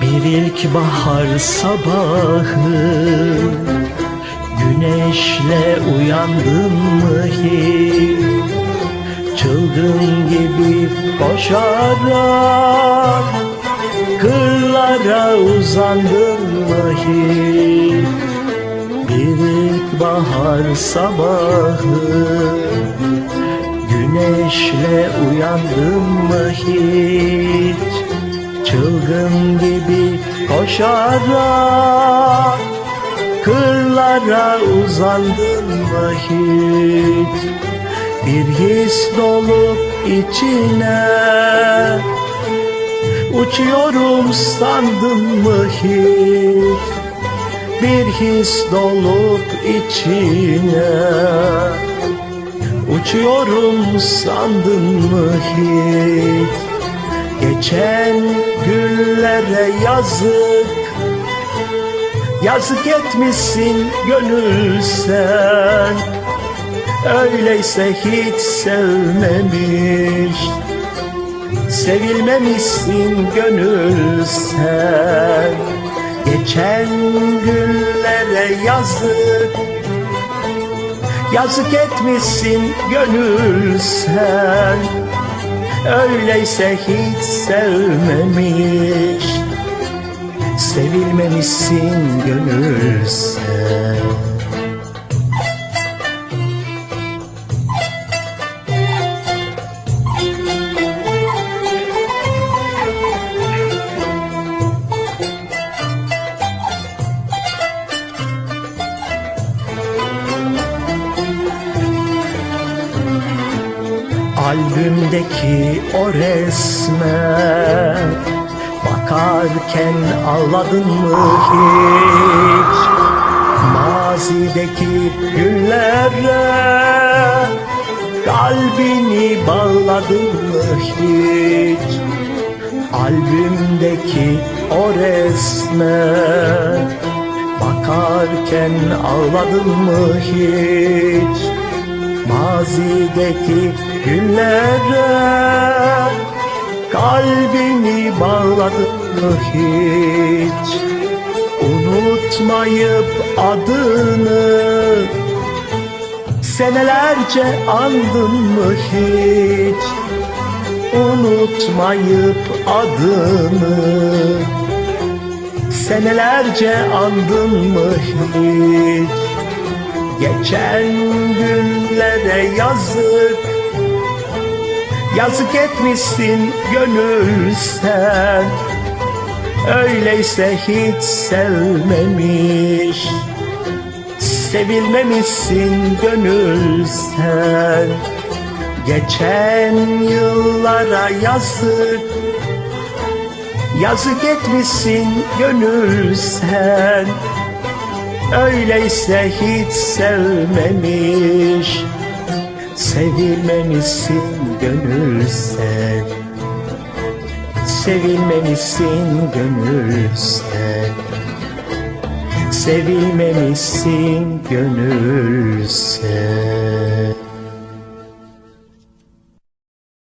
Bir ilkbahar sabahı Güneşle uyandım mı hiç? Çılgın gibi koşarak Kırlara uzandım mı hiç? Bir ilkbahar sabahı Güneşle uyandın mı hiç? Çılgın gibi koşarak Kırlara uzandın mı hiç? Bir his dolup içine Uçuyorum sandın mı hiç? Bir his dolup içine Uçuyorum sandın mı hiç? Geçen günlere yazık. Yazık etmişsin gönül sen. Öyleyse hiç sevmemiş. Sevilmemişsin gönül sen. Geçen günlere yazık Yazık etmişsin gönül sen. Öyleyse hiç sevmemiş. Sevilmemişsin gönül sen Albümdeki o resme Bakarken ağladın mı hiç? Mazideki günlere Kalbini bağladın mı hiç? Albümdeki o resme Bakarken ağladın mı hiç Mazideki günlere Kalbini bağladın mı hiç? Unutmayıp adını Senelerce andın mı hiç? Unutmayıp adını Senelerce andın mı hiç? Geçen günlere yazık. Yazık etmişsin gönül sen. Öyleyse hiç sevmemiş. Sevilmemişsin gönül sen. Geçen yıllara yazık. Yazık etmişsin gönül sen. Öyleyse hiç sevmemiş Sevilmemişsin gönül Sevilmemişsin gönül Sevilmemişsin gönül